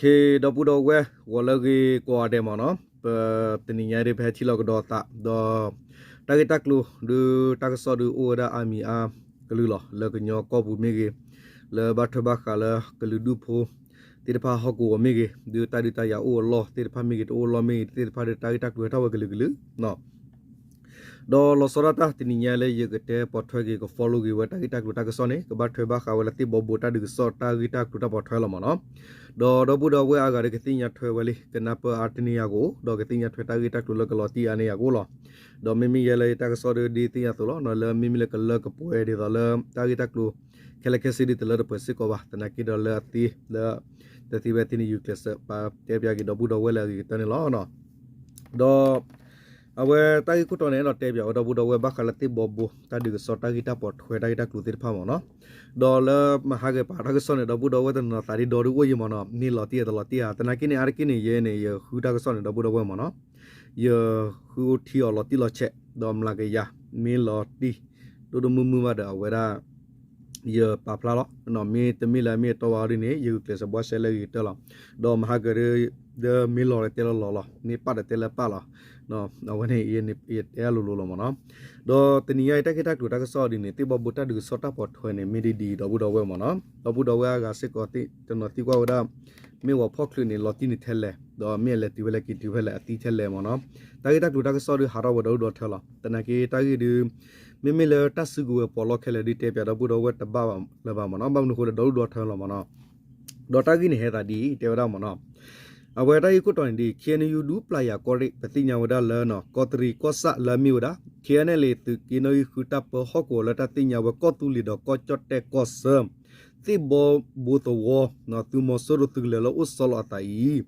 ခေဒပူတော့ဝဲဝလကေကွာတယ်မနော်ပတနိညာရေဖဲချီလောက်တော့တာတော့တကတက်လူဒူတကဆောဒူအိုဒါအမီအာကလူလောလကညောကောဘူးမေကေလဘတ်ဘခါလကလူဒူဖိုတေတဖာဟကူမေကေဒူတာဒီတာယာအိုလောတေတဖာမေကေတိုလောမေတေတဖာတာကတက်လူထားဝကလူကလူနော် ဒေါ်လောစရတာတင်ညာလေယကတဲ့ပေါ်ထွဲကေကို follow ကေဝတာဂီတက်လူတာကစောနေကဘတ်ထွဲဘာခါဝလတိဘောဘူတာဒီစောတာဂီတက်လူတာပေါ်ထွဲလောမနော်ဒေါ်ဒေါ်ဘူဒေါ်ဝဲအာဂရကေတင်ညာထွဲဝလေကနပအာတနီယာကိုဒေါ်ကေတင်ညာထွဲတာဂီတက်လူလကလောတီအနေယာကိုလောဒေါ်မီမီရလေတာကစောဒီတင်ညာဆိုလောနော်လေမီမီလကလကပွဲဒီဒေါ်လတာဂီတက်လူခဲလကစီဒီတလရပစကောဘာတနကီဒေါ်လတီလတတိဝတိနီယူကလစ်ပါတေပြကီဒဘူဒဝဲလာကီတနေလောနော်ဒေါ် awe tai ku tone no te bia odo bu do we ba khala ti bobu ta di so ta gi ta pot hwe dai ta klu ti pha mo no do le ma ha ge pa ta ge so ne do bu do we ta no ta ri do ru wo yi mo no ni lo ti ya do lo ti ya ta na ki ni ar ki ni ye ne ye hu ta ge so ne do bu do we mo no ye hu ti o lo ti lo che do mla ge ya mi lo ti do do mu mu ma da we da ye pa pla lo no mi te mi la mi to wa ri ni ye ke se bo se le yi te lo do ma ha ge de mi lo le te lo lo ni pa de te le pa lo နော်ဝနေအေနေအဲလိုလိုလောမနော်ဒေါ်တနီယိုက်တက်ခတက်တူတက်ဆော့ဒီနေတိဘဘုတ်တူဆော့တာပေါ်ထွေနေမီဒီဒီတော့ဘူးတော့ဝဲမနော်တော့ဘူးတော့ဝဲကစစ်ကောတိတနော်တိကွာဝဒမေဝဖောက်လူနေလော်တိနေထဲလဲတော့မြဲလဲဒီဝဲလဲကီဒီဝဲလဲအတီထဲလဲမနော်တက်ခတက်တူတက်ဆော့ဒီဟာတော့ဘတော့တော့ထဲလာတနကေတက်ခဒီမေမေလဲတက်စုကွယ်ပေါ်လောက်ခဲလဲဒီတဲပြတော့ဘူးတော့ဝဲတပါလပါမနော်ဘာမလို့ခေါ်တော့တော့ထဲလာမနော်ဒေါ်တာကြီးနေဟဲတာဒီတေဝရမနော် အဝဲတိုင်းကိုတော်ဒီခေနယူဒူပလာယာကောရိပတိညာဝဒလနော်ကောတရီကောဆာလမီဝဒခေနလေသူကိနိုယခုတပ်ပဟောကိုလတတိညာဝကောတူလီတော့ကောချတ်တဲ့ကောဆမ်တိဘောဘူတဝနော်သူမဆရသူလေလောဥဆလအတိုင်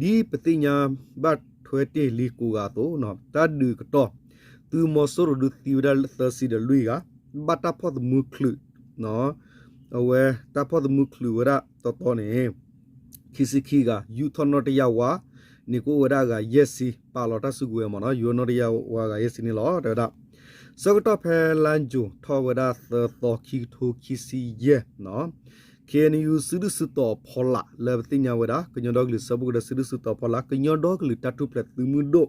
ဒီပတိညာဘတ်ထွဲတေလီကူကတော့နော်တတ်ဒူကတော့သူမဆရဒူတီဝဒသစီဒလူကဘတ်တာဖော့ဒမူခလူနော်အဝဲတာဖော့ဒမူခလူဝရတော်တော်နေ ခီစီခီကယူထနောတရဝါနီကိုဝရကယက်စီပါလော်တဆုကွေမနော်ယူနောတရဝါကယက်စီနီလောတဲ့ဒါစကတော့ဖဲလန်ဂျူထောဝဒသတော်ခီထိုခီစီယေနော် KNU စုဒုစတော်ဖောလာလေပတိညာဝဒကညောဒေါကလစပုကဒစုဒုစတော်ဖောလာကညောဒေါကလတတုပလက်သူမှုဒို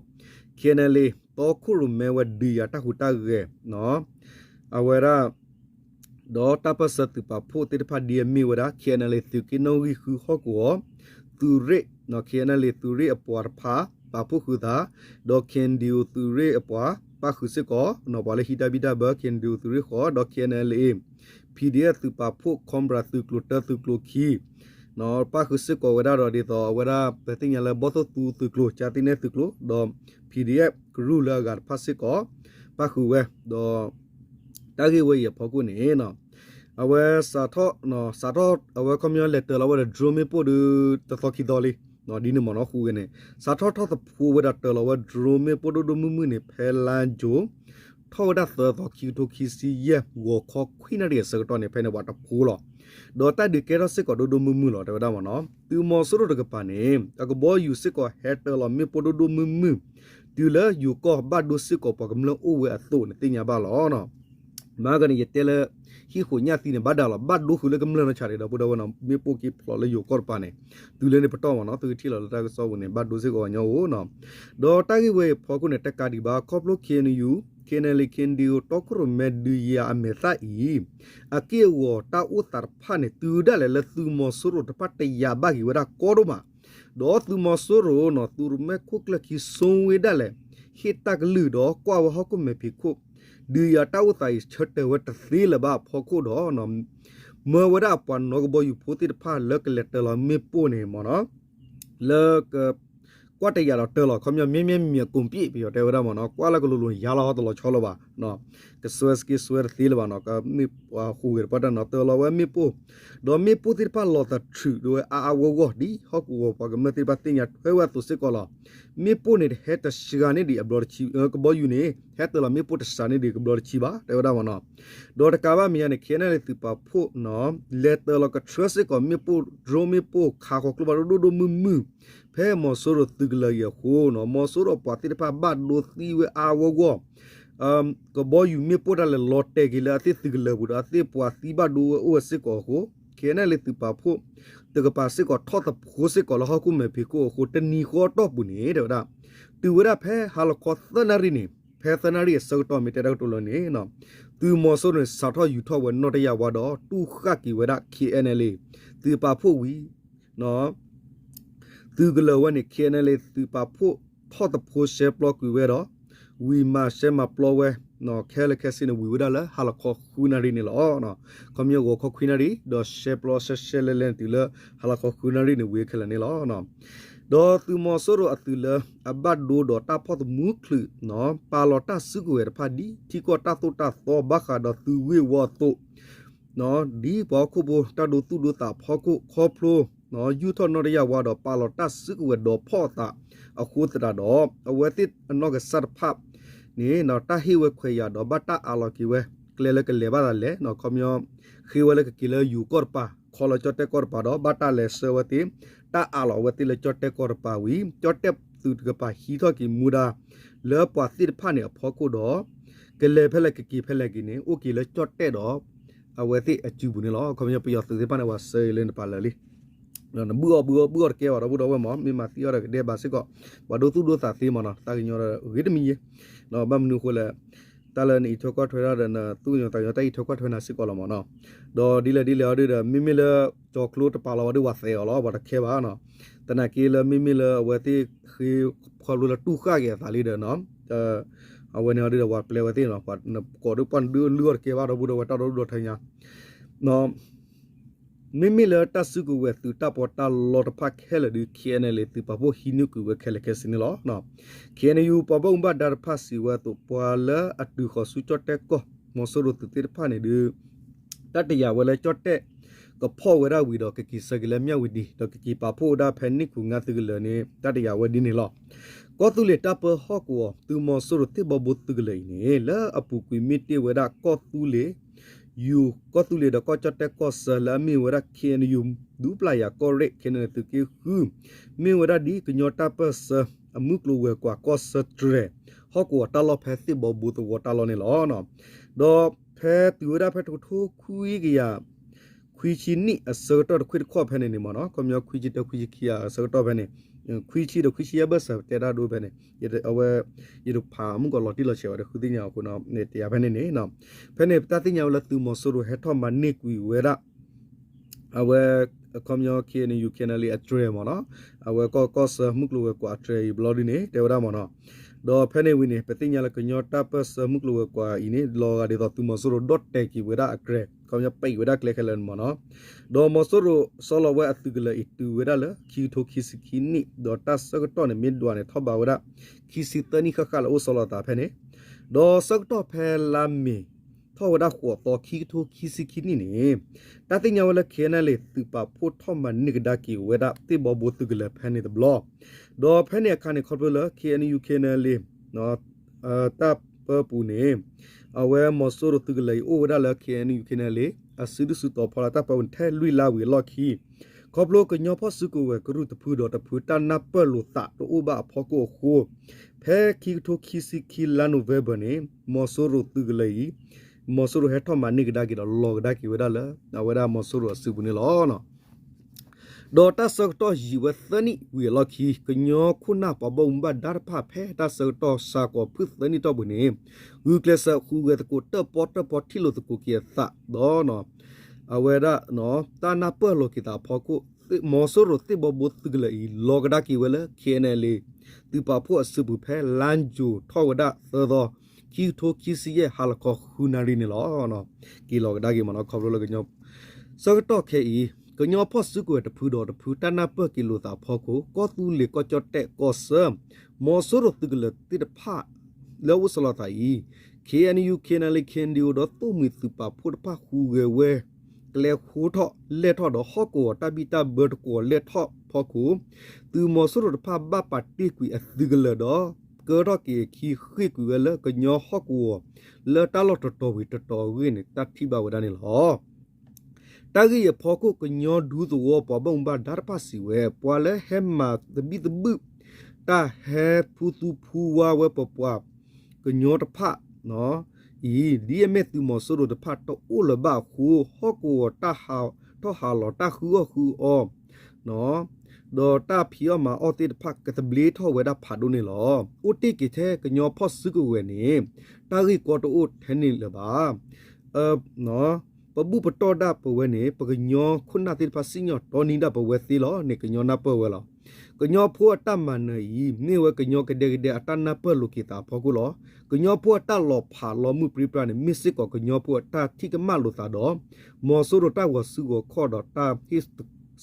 KNL တောခုရမဲဝဒီယာတခုတကေနော်အဝရ ဒေါ်တပစတုပဖို့တေဖာဒီမီဝဒ KNL သူကိနိုဂီခုဟောကောသူရိနော် KNL သူရိအပွားဖာပပုခုသာဒေါခင်ဒီယသူရိအပွားပခုစကောနော်ဘလေဟီတဘီတာဘခင်ဒီယသူရိခောဒေါ KNL PDF သူပဖို့ကွန်ဘရာသူကလုတသူကလုခီနော်ပခုစကောဝဒါရဒီတော့ဝဒါပတိညာလဘောတူသူကလုချာတိနေသူကလုဒေါ PDF ဂရုလာကဖတ်စစ်ကောပခုဝဲတော့ တာဂေဝေရဖောကုနေနော်အဝဲစာထောနော်စာထောအဝဲကွန်မြူလက်တာလာဝဲဒရိုမီပိုဒတသောခိတော်လီနော်ဒီနမနော်ခုကနေစာထောထောသဖူဝဲတာလာဝဲဒရိုမီပိုဒဒမှုမှုနေဖဲလန်ဂျိုထောဒသသောခိတိုခိစီယေဝခောခွိနရီစကတော့နေဖဲနေဝတာဖူလောဒေါ်တာဒီကေရစစ်ကဒိုဒိုမူမူလောတဲ့ဒါမနော်သူမောဆရဒကပနေအကဘောယူစစ်ကဟက်တယ်လောမီပိုဒိုဒိုမူမူတူလာယူကောဘတ်ဒိုစစ်ကောပကမလအိုဝဲအသုနေတင်ညာပါလောနော် မာဂနီယတဲလဟီခိုညာတီနေဘဒါလဘတ်ဒိုခုလေကမလနချာရီတော့ဘဒဝနမေပိုကီဖလောလေယူကောပါနေတူလေနေပတော်မနော်သူထီလောတာကစောဝင်နေဘတ်ဒိုစစ်ကောညောနော်ဒေါ်တာဂီဝဲဖောကုနေတက်ကာဒီဘာကောပလိုကေနယူကေနလီကင်ဒီယိုတောကရမက်ဒူယာအမေသာအီအကေဝတာဥတာဖာနေတူဒလည်းလသူမဆရတပတ်တယာဘဂီဝရကောဒမဒေါ်သူမဆရနော်သူရမဲခုကလကီဆုံဝေဒလည်းဟိတကလူတော့ကွာဝဟကုမေပိခု ဒီယာတောက်တိုင်ချက်တဝတ်သီလဘဖောခုတော့နော်မဝရပန်နောကဘယူဖိုတိဖာလကလက်တလမေပိုနေမနော်လက ကွာတရတော့တဲလောခမမြင်းမြင်းမြကွန်ပြပြီးတော့တဲဝရမနော်ကွာလကလူလူရလာတော့ချောလပါနော်ကဆွဲစကီဆွဲသီလပါနော်ကမိဟူရပဒနော်တဲလောဝမေပိုဒေါ်မေပိုတိပါလောတထူဒိုအာအဝဂောဒီဟောကူပကမတိပါတင်ရထွဲဝတ်သူစစ်ကောလာမေပိုနေဟက်တရှိကနေဒီအဘလော်ချီကဘောယူနေဟက်တလာမေပိုတစနေဒီကဘလော်ချီပါတဲဝရမနော်ဒေါ်တကာဘာမီယနေခဲနေတိပါဖို့နော်လက်တလကထရစစ်ကောမေပိုဒရိုမေပိုခါခေါကလဘဒိုဒိုမူမူ ဖဲမောဆိုရသူကလရခိုနော်မောဆိုရပါတိပါဘတ်ဒိုသီဝအာဝဂောအမ်ကဘောယူမေပိုတလလော့တေဂီလာတိသီကလဘူဒါတိပွာသီဘဒူအိုစစ်ကောကိုခဲနလေတိပါဖို့တကပါစစ်ကောထော့တဖိုးစစ်ကောလဟကုမေဖီကိုဟိုတနီခေါ်တော့ဘူးနေတဲ့ဒါသူဝရဖဲဟာလကောသနာရီနေဖဲသနာရီစောတော့မီတဲတော့လို့နေနော်သူမော်ဆိုရစာထောယူထောဝနော့တရဝါတော့တူခကီဝရ KNL သူပါဖို့ဝီနော် သူကလဝနေ KNL သူပါဖို့ထော့တဖိုးရှေပလော့ကွေဝဲတော့ဝီမာရှေမပလောဝဲနော်ခဲလခဲစင်ဝီဝဒါလာဟာလခေါခူနာရီနေလောနော်ကမျိုးကိုခခွီနာရီဒေါ်ရှေပလော့ရှေရှေလလန်တီလာဟာလခေါခူနာရီနေဝေခလနေလောနော်ဒေါ်သူမောဆိုရအတူလာအဘတ်ဒိုဒေါ်တာဖော့မူခလနော်ပါလော်တာစုကွေရဖာဒီတီကောတာတိုတာသောဘခါဒေါ်သူဝေဝတိုနော်ဒီဘောခုဘောတာဒိုတူဒိုတာဖောကုခေါပလို နော်ယူထော်နော်ရဝါဒေါ်ပါလော်တာစုကွေဒေါ်ဖော့တာအခုတတာတော့အဝဲတိအနောကဆတ်ဖပ်นี่เนาะตาฮิเวခွေရတော့ဘတ်တာအလော်ကီဝဲကလေလကလေဘာလဲเนาะခမျောခိဝဲလကကီလယူကောပါခေါ်လချတ်တဲ့ကောပါတော့ဘတ်တာလဲဆဝတိတာအလော်ဝတိလချတ်တဲ့ကောပါဝီချတ်တဲ့သူကပါဟီတော့ကီမူဒါလေပွားတိဖာနေအဖောကိုတော့ကလေဖဲလကကီဖဲလကီနေအိုကီလချတ်တဲ့တော့အဝတိအကျူဘူးနေလောခမျောပြရသူပါနေဝဆေလင်းပါလလီ နော်ဘူဘူဘူရကေဝရဘူတော့ဝမမမတီရတဲ့ဘာစစ်ကောဘာဒိုသူဒိုသာသီမနော်တာကညောရဂိတမီနော်ဘမ်နုခိုလဲတလနီထောကထွေရတဲ့နသူညတရတိုင်ထောကထွေနာစစ်ကောလမနော်ဒေါ်ဒီလေဒီလေဒီမိမိလေချောကလိုတပါလာဝဒဝဆေလောဘာတခဲပါနော်တနကီလမိမိလေဝတိခေခေါ်လူလတူခါကေသာလီတဲ့နော်အဝနေရတဲ့ဝပလေဝတိနော်ပတ်ကောဒပန်ဒူလူရကေဘာတော့ဘူတော့တတော်တော့ထိုင်ညာနော် မိမိလတဆုကဝဲသူတပေါ်တလော်တဖက်ခဲလေဒီ KNL သူပပိုဟီနုကဝဲခဲလေခဲစင်းလောနော် KNU ပပုံဘဒါဖတ်စီဝဲ তো ပွာလအတူခဆူချတ်တက်ကောမဆရတုတိဖာနေဒီတတရဝဲလေချတ်တက်ကဖောဝဲရဝီတော့ကကီစကလမြဝီဒီတော့ကကီပပိုဒါဖန်နိကူငါတကလနေတတရဝဲဒီနေလောကောတူလေတပဟော့ကောသူမဆရတိဘဘုတ်တကလေနေလာအပူကွီမီတေဝဲဒါကောတူလေ ယူကောတူလေတော့ကောချတ်တက်ကောဆလာမီဝရခင်ယူဒူပလာယာကောရက်ခင်နေတူကီခူမီဝရဒီကညောတာပစအမှုကလိုဝဲကွာကောစထရဟောကွာတလောဖဲစစ်ဘဘူတဝတလောနေလောနော်ဒေါ်ဖဲတူရဖဲထိုထိုခွီးကရခွီချီနိအစောတော့ခွီခေါ်ဖဲနေနေမနော်ကမြောခွီချီတခွီချီခရအစောတော့ဖဲနေ ခွီချီတော့ခွီချီရဘဆတဲတာဒိုဖဲနေရတဲ့အဝဲရဖာမှုကလော်တီလော်ချေဝရခုတိညာကိုနော်နေတရားဖဲနေနေနော်ဖဲနေတတိညာလသူမဆိုရဟဲထောမနိကွီဝဲရအဝဲကမ္ယောကေနေယူကေနလီအထရမနော်အဝဲကောကောဆမှုကလိုဝဲကွာထရဘလော်ဒီနေတေဝရမနော်ဒေါ်ဖဲနေဝင်းနေပတိညာလကညောတာပစမှုကလိုဝဲကွာဤနေလောကဒေတော့သူမဆိုရဒတ်တေကီဝဲရအကရက မ္ယောပိဝဲရကလေကလန်မနော်ဒေါ်မဆိုရဆောလဝဲအတုကလေတူဝဲရလခီထိုခီစကီနီဒေါ်တာစကတော့နေမီဒွာနေထဘဝရခီစီတနီခခလာအိုဆောလတာဖဲနေဒေါ်စကတော့ဖဲလာမီထောဝဒခေါ်တော့ခီထိုခီစီခီနီနေတတိညာဝလခဲနလေသူပါဖို့ထောမနိကဒါကီဝဒတိဘဘတုကလဖဲနေတဘလောဒေါ်ဖဲနေခါနေခေါ်ပလခဲနယူခဲနလေနော်အတပ်ပပူနေ အဝဲမဆိုရတုကလေအိုဝဒလခဲနယူခဲနလေအစဒုစုတော့ဖလာတာပဝန်ထဲလွိလာဝီလော်ခီခေါပလိုကညောဖော့စုကိုဝဲကရုတဖူတော့တဖူတနပလုတာတို့ဘဖောကိုခိုဖဲခီထိုခီစီခီလာနိုဗေဘနေမောဆိုရတုကလေမဆူရဟထမနိကဒါကီလောကဒါကီဝဒါလာနဝဒါမဆူရစုဘနေလောနော် ဒေါ်တာစတော့ဂျီဝသနီဝီလခီကညောခုနာပဘုံဘဒါဖဖဲတာစတော့စာကောဖုသနီတော့ဘနေဝီကလဆခုဝဲတကိုတပေါ်တပေါ်တီလိုတကိုကီသဒေါ်နော်အဝဲဒါနော်တာနာပလောကီတာဖောကိုမောဆူရတိဘဘုတ်ကလေလောကဒါကီဝဲလခေနေလေဒီပါဖို့အစဘူးဖဲလန်ဂျူထောဝဒါသောကီထိုကီစီရဲ့ဟာလကောခူနာရီနေလောနော်ကီလောကဒါကီမနော်ခေါပလိုကညောစောကတော့ခဲဤ ကညောဖော့စုကိုတဖူတော်တဖူတနာပကီလိုတာဖော့ကိုကောတူလေကောချတ်တဲ့ကောဆမ်မောဆရတုကလတိတဖာလောဝဆလာတိုင် KNU KNL KNDO တော့တုံမီစုပါဖို့တဖခူဝဲဝဲကလေခိုးထော့လက်ထော့တော့ဟော့ကိုတဘီတာဘတ်ကိုလက်ထော့ဖော့ကိုသူမောဆရတဖာဘပါတိကွီအသီကလတော့ကောတော့ကေခီခိကွေလကညောဟကူလေတလောတတော်ဝီတတော်ဝီနေတတိဘဝဒနေလော တဂီရဖောကုကညောဒူးသောပဘုံဘာဒါပစီဝဲပွာလဲဟဲမာတဘီတပုတာဟဲဖူသူဖူဝါဝဲပပွားကညောတဖနော်ဤဒီအမေသူမဆိုးတဖတ်တော့ဥလဘခုဟကူတဟာတော့ဟာလောတခူခူအောနော်ဒေါ်တာဖီယမအော်တိဖက်ကတဘလီထောဝဲတာဖာဒိုနေလောဥတိကိတဲ့ကညောဖော့စကူဝဲနေတာဂီကောတိုထဲနေလပါအနော် ပပူပတော်ဒါပဝဲနေပကညောခုနာတိဖစညောတော်နီဒါပဝဲသီလောနေကညောနာပဝဲလောကညောဖိုးအတမန်နေနေဝဲကညောကတဲ့ကတဲ့အတနာပလုကိတာဖောကူလောကညောဖိုးအတလောဖာလောမှုပရိပရနေမစ်စစ်ကောကညောဖိုးအတတိကမလိုတာတော့မောဆိုရတာဝဆုကိုခေါ်တော့တာဟစ်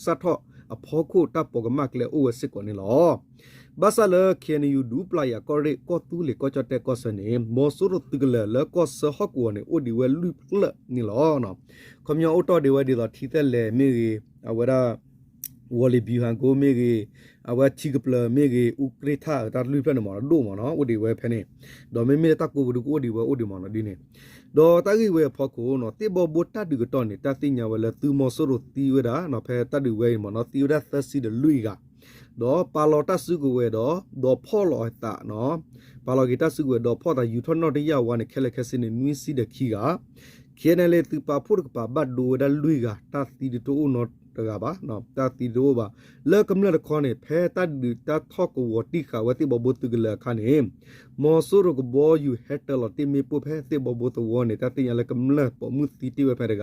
စတ်ထောအဖောခုတပ်ပေါ်ကမကလေအိုဝစစ်ကောနေလော ဘာဆာလခေနီယူဒူပလာယာကောရီကောတူလေကောချတဲ့ကောစနေမောဆိုရတကလေလကောဆဟကောနေအိုဒီဝဲလူလနီလောနော်ခမယောအိုတော်ဒီဝဲဒီတော့ထီတဲ့လေမေကြီးအဝရဝလီဘီဟန်ကိုမေကြီးအဝချီကပလမေကြီးဥကရထာတာလူဖက်နမဒိုမနော်အိုဒီဝဲဖဲနေဒေါ်မေမေတကူဘူးကိုဒီဝဲအိုဒီမနော်ဒီနေဒေါ်တကြီးဝဲဖောက်ကိုနော်တေဘောဘတတ်ဒီကတော့နေတသိညာဝဲလေသူမောဆိုရတီဝဲတာနော်ဖဲတတ်ဒီဝဲမနော်တီဝဲသစီဒလူီက တော့ပါလော်တဆုကိုဝဲတော့ဒေါ်ဖော်လော်တာနော်ပါလော်ဂီတဆုကိုဒေါ်ဖော်တာယူထွန်းတော့တရဝါနဲ့ခဲလက်ခဲစင်းနေနွီးစီတဲ့ခီကခဲနယ်လေသူပါဖို့ကပါဘတ်ဒိုဒလူီကတာတီတိုနော် တကပါနော်တာတီတိုပါလဲကမလခေါနေဖဲတတ်ဒီတထော့ကိုဝတိခဝတိဘဘတုကလခနေမောဆူရကဘောယူဟက်တလတိမီပုဖဲတိဘဘတဝနေတတိယလကမလပမှုတီတီဝဖဲတက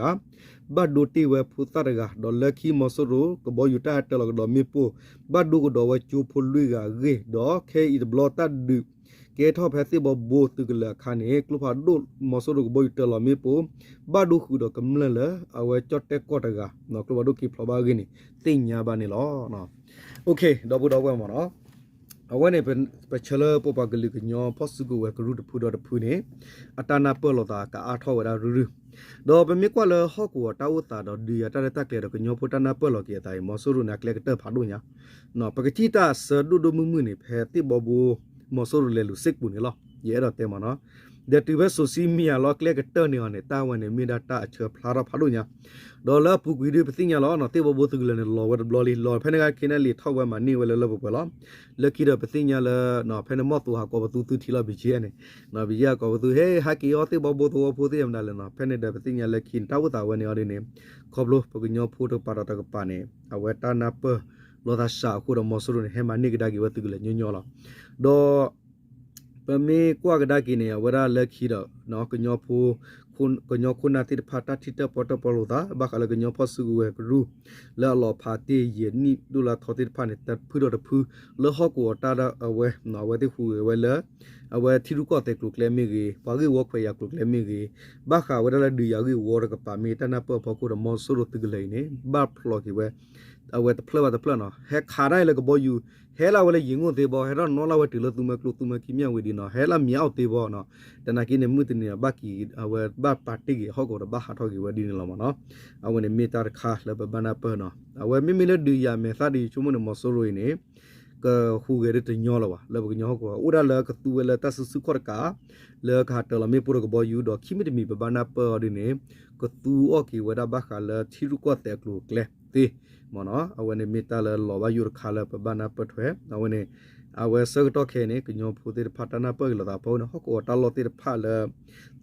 ဘတ်ဒိုတီဝဖူတရကဒေါ်လခီမောဆူရကဘောယူတာတလကဒေါ်မီပုဘတ်ဒိုကဒေါ်ဝချူဖူလူကရေဒေါ်ခဲဤဘလတတ်ဒီ ကဲထောဖဲတိဘဘတုကလခနေကလဖာဒိုမောဆူရကဘောယူတလမီပုဘတ်ဒိုခုဒေါ်ကမလလအဝဲချတ်တက်ကောတကနော်ကလဘဒိုကီဖလဘာဂင်းတိညာပါနေလောနော်โอเคတော့ဘူးတော့ဝဲမှာနော်အဝဲနေပချလပပကလိကညောဖော့စုကိုဝဲကရုတဖူတော့တဖူနေအတနာပေါ်လို့တာကအားထောဝဲတာရူရူတော့ပမေကွာလဟော့ကိုတာဝတာတော့ဒီရတရတက်လေတော့ကညောဖတနာပေါ်လို့ကေတိုင်မောဆူရနာကလေကတဖာဒုညာနော်ပကတိတာဆဒုဒုမှုမှုနေဖဲတိဘဘူ မောဆူရလေလူစစ်ပူနေလောရဲတော့တဲမနော်ဒက်တီဝဲဆိုစီမီယာလောကလေကတနေအောင်နေတာဝန်နေမိဒတာအချဖလာရဖာဒုညာဒေါ်လာပူကွီဒီပသိညာလောနော်တေဘဘသူကလည်းလောဝတ်ဘလော်လီလော်ဖဲနေကခင်းနေလီထောက်ဝဲမှာနေဝဲလလဘပလောလက်ကီတော့ပသိညာလနော်ဖဲနေမော့သူဟာကောဘသူသူထီလာဘီဂျီနေနော်ဘီဂျီကောဘသူဟေးဟာကီယောတေဘဘသူဖိုတေယမ်ဒါလနော်ဖဲနေတဲ့ပသိညာလက်ခင်းတောက်တာဝဲနေရနေခေါဘလို့ပကညောဖိုတိုပါတော့တကပါနေအဝဲတာနာပ လောသာရှာခုတော့မော်ဆူနေဟဲမနိကဒါကီဝတ်သူကလည်းညညောလာဒေါ်ပမေကွာကဒါကီနေဝရလက်ခီတော့နော်ကညောဖိုခုကညောခုနာတိဖာတာတိတပေါ်တပေါ်လို့သာဘခလကညောဖဆူဝဲကရူလာလောဖာတေယနိဒူလာထောတိဖာနေတဖူတော့တဖူလောဟကောတာဒါအဝဲနော်ဝဲတိခူဝဲလာ အဝဲသီရုကောတေကလုကလေမီကြီးဘာဂီဝခွေယကလုကလေမီကြီးဘခဝဲလာဒီယာဂီဝရကပါမီတနာပပခုရမောဆူရတိကလေနေဘဖလောကီဝဲအဝဲတဖလဝတဖလနော်ဟဲခါရိုင်လကဘောယူဟဲလာဝဲလေရင်ကိုသေးဘောဟဲတော့နော်လာဝဲတီလို့သူမကလို့သူမကီမြဝေဒီနော်ဟဲလာမြောက်သေးဘောနော်တနာကင်းနေမှုတင်နေဘကီအဝဲဘပါတိကြီးဟောကောဘဟာထောကီဝဲဒီနေလောမနော်အဝဲနေမီတာခါလဘဘနာပနော်အဝဲမိမိလေဒူယာမေသဒီချုံမနမဆိုရိုနေ ကခူဂရတညောလဝလဘကညောကောဥရလကတူဝဲလတဆစုခောကာလေခါတလမေပရကဘောယူတော့ခိမိတမီဘဘနာပဒီနေကတူအော်ကီဝဒဘခါလသီရုကောတဲကလုကလေတေမနော်အဝနေမီတာလလောဘယူခါလပဘနာပထွဲအဝနေအဝဲစကတော့ခဲနေကညောဖူတေဖာတနာပလတာပေါ်နဟကောတလောတေဖာလ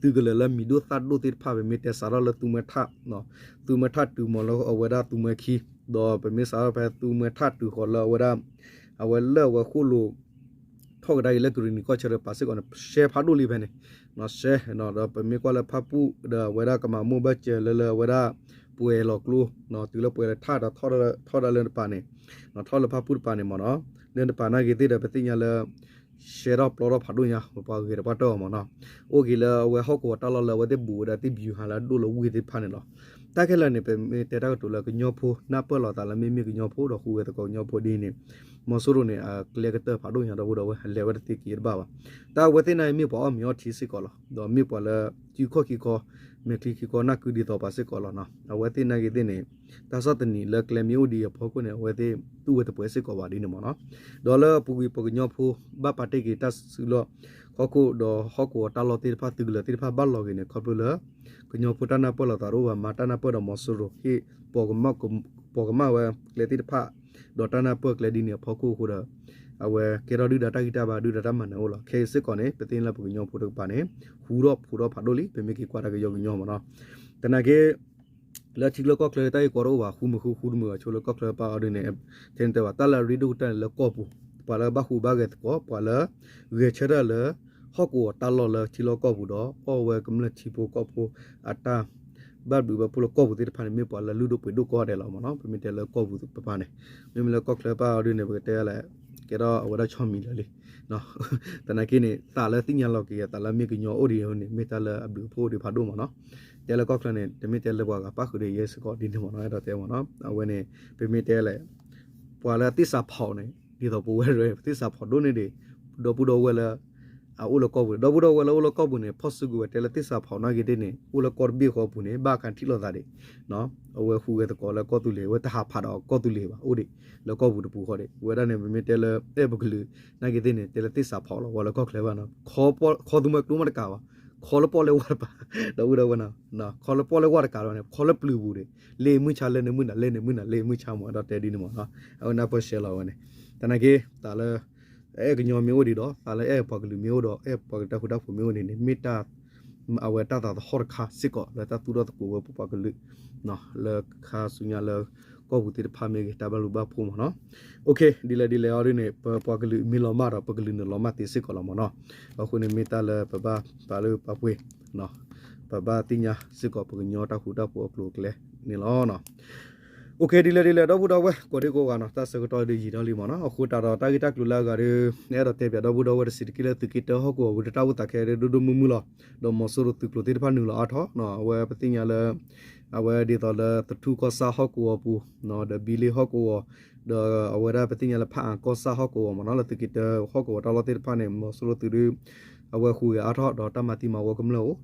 သူကလလမီဒိုသတ်ဒိုတေဖာပဲမီတဲဆာရလသူမထနော်သူမထတူမလောအဝဒသူမခီတော့ပမီဆာပဲသူမထတူခေါ်လဝဒအ ဝဲလဲဝဲခုလိုထောက်ဒိုင်လက်ကရီနီကောချရပါစကောနရှဲဖာဒိုလီဘဲနေနော်ရှဲနော်တော့ပမေကောလဖပူဒါဝဲရာကမမူဘချဲလဲလဲဝဲရာပွေလောကလူနော်တူလပွေလထားတာထော်ထော်တယ်ပါနေနော်ထော်လဖပူပါနေမနော်လင်းပါနာဂေတိတဲ့ပတိညာလဲရှေရပ်လောရဖတ်လို့ညာမပါကြရပါတော့မနော်။အိုကီလာဝဲဟောက်ကိုတလလဝတဲ့ဘူဒတိဘီဟာလာဒိုလဝီတိဖာနေလား။တကယ်လည်းနေပဲတေတာကတူလာကညောဖိုးနာပလော်တာလည်းမေမေကညောဖိုးတော့ဟူဝဲတကောညောဖိုးဒီနေ။ မဆူရုနေအကလေကတဖာတို့ညာတော့တော့ဝဲလေဝတိကီဘာပါတာဝတိနိုင်မြေပေါ်မြောတီစီကောလောတော့မြေပေါ်လကျူခော့ကီကောမေကလီကီကောနာကူဒီတော့ပါစစ်ကောလောနော်အဝတိနိုင်ကတဲ့နေတာစတနီလကလမျိုးဒီဖောကုနေဝဲတဲ့သူ့ဝဲတပွဲစစ်ကောပါဒီနေမနော်ဒေါ်လာပူကီပကညောဖိုးဘပါတိကီတတ်ဆူလောခေါကိုဒေါ်ဟောကိုတာလောတိဖာတူလတိဖာဘလောကင်းခေါပလကညောပူတနာပ လတာရောမာတနာပဒမဆူရဟိပေါ်ကမကပေါ်ကမဝဲလေတိဖာဒေါ်တနာပကလေဒီနေဖောကိုခုရအဝဲကေရဒူဒတာဂီတာဘာဒူဒတာမနောလာခေစစ်ကောနေပတင်လပကညောဖိုးတော့ပါနေဟူတော့ဖူတော့ဖာဒိုလီပေမေကီကွာတာကယောကညောမနော်တနကေ la chi lo ko kle tai ko ro wa khu mu khu khu mu chu lo ko kle pa ri ne ten te wa ta la ri du ta le ko pu pa la ba khu ba ge ko pa la ge che da le ho ko ta lo le chi lo ko pu do o we kum le chi pu ko pu ata ba bu ba pu lo ko pu ti pa ne me pa la lu do pu do ko de lo mo no pe me te le ko pu pa pa ne me me le ko kle pa ri ne be te la ကဲတော့ဝရချောမီလေနော်တနကိနေတာလဲတင်ညာလောက်ကီတာလာမြေကညောအိုဒီယိုနေမေတာလာအဘူဖိုဒီဖာဒိုမနော်တဲလကောက်ခလနေတမေတဲလဘွားကပါခုရီယေစကောဒီနေမနော်အဲ့တော့တဲမနော်အဝဲနေပေမေတဲလဲပွာလာတစ္ဆာဖောင်းနေဒီတော့ပူဝဲရဲတစ္ဆာဖောင်းဒိုနေဒီတော့ပူတော့ဝဲလာ အူလကောဘူးတော့ဘူးတော့ဝလောလကောဘူးနေဖော့စုကွယ်တယ်လတိစာဖောင်းနာကေတဲ့နေဦးလကောဘီခောဘူးနေဘာကန်တီလောသားတယ်နော်အဝဲခူဝဲတကောလကောတူလေဝဲတဟာဖာတော့ကောတူလေပါဦးတယ်လကောဘူးတပူခောတယ်ဝဲရနေမမေတယ်လတဲ့ဘကလူနာကေတဲ့နေတယ်လတိစာဖောင်းလောဝလကောခလဲပါနော်ခောပေါ်ခောသူမကလူမတကာပါခေါ်လပေါ်လဲဝါပါတော့ဦးတော့ဝနာနော်ခေါ်လပေါ်လဲဝါတကာတော့နေခေါ်လပလူဘူးတယ်လေမှုချလဲနေမှုနာလဲနေမှုနာလေမှုချမောတော့တဲဒီနေမောနော်အော်နာပေါ်ရှယ်လောဝနေတနကေတာလဲ าตะกาวเนี่ยขอละปลือบูเดเลมือชาเลneมือน่ะเลneมือน่ะเลมือชาหมอดอเตดีนี่หมอนะเอานะปอเชลาวเนี่ยตะนะเกตาละเอกညောမျိုးဒီတော့ตาละเอปอกลือမျိုးတော့เอปอกตะခုดะฟูမျိုးနေနေမိတာအဝဲတာတာဟောရခါစစ်ကောလက်တာတူတော့ကိုပပကလူနော်လေခါဆုညာလေကောဘူးတိဖာမေကတဘလူဘဖုမနော်โอเคဒီလေဒီလေအော်ရနေပပကလူမီလောမာတော့ပကလူနလောမာတိစစ်ကောလမနော်အခုနေမီတာလေပပပါလူပပွေနော်ပပတင်ညာစစ်ကောပကညောတာခုတာပို့ပလုကလေနေလောနော် โอเคဒီလေဒီလေတော့ဘူးတော့ဝဲကိုဒီကိုကနော်တဆကတော့ဒီကြီးတော့လီမနော်အခုတာတော့တာဂီတက်လူလာကရနေတော့တဲ့ပြတော့ဘူးတော့ဝဲစစ်ကီလေတကီတော့ဟောကိုဝတတာဝတခဲရဒူဒူမူမူလောတော့မဆိုရတူကလိုတိဖာနူလာအထောနော်ဝဲပတင်ညာလေ awe di tole tu ko sa ho ko pu no de bili ho ko de awe da petinya la pha ko sa ho ko mo no la tikit ho ko ta lo ti pha ne mo so lo tu ru awe khu ya atho do ta ma ti ma wo kam lo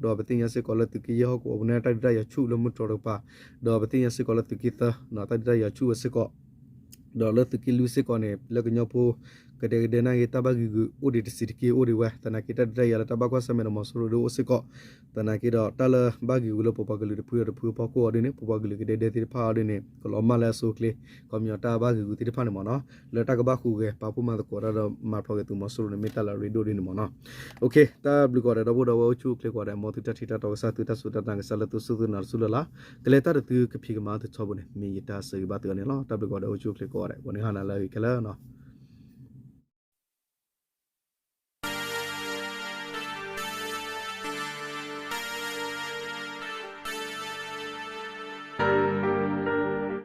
do petinya se ko la tu ki ho ko ne ta da ya chu lo mu to ro pa do petinya se ko la tu ki ta no ta da ya chu se ko do la tu ki lu se ko ne la ko nyo pu ကတဲ့တဲ့နိုင်တဘဂီဂူအိုဒီတစီကီအိုဒီဝဲတနာကီတတဲ့ရတဘကွာဆမေနမဆရဒိုစကောတနာကီတော့တလဘဂီဂူလပပဂလူတဖူရတဖူ kede kede na kita bagi gu udi tisiriki udi weh tana kita dra yala tabakwa samena masuru do osiko tana kita tala bagi gu lo popagulu de puyo de puyo pako odi ne popagulu kede de tiri pa odi ne kolo mala sokle komyota bagi gu tiri pa ne mono le ta ga baku ge papu ma de kora da ma pho ge tu masuru ne metala redo de ne mono okay ta blu kora da bo da wo chu kle kora mo tu ta thita to sa tu ta su ta tang sa la tu su tu nar su la la kle ta de tu ke phi ge ma tu chobu ne mi ta se ba tu ne lo ta blu kora da wo chu kle kora ko ne hana la ke la no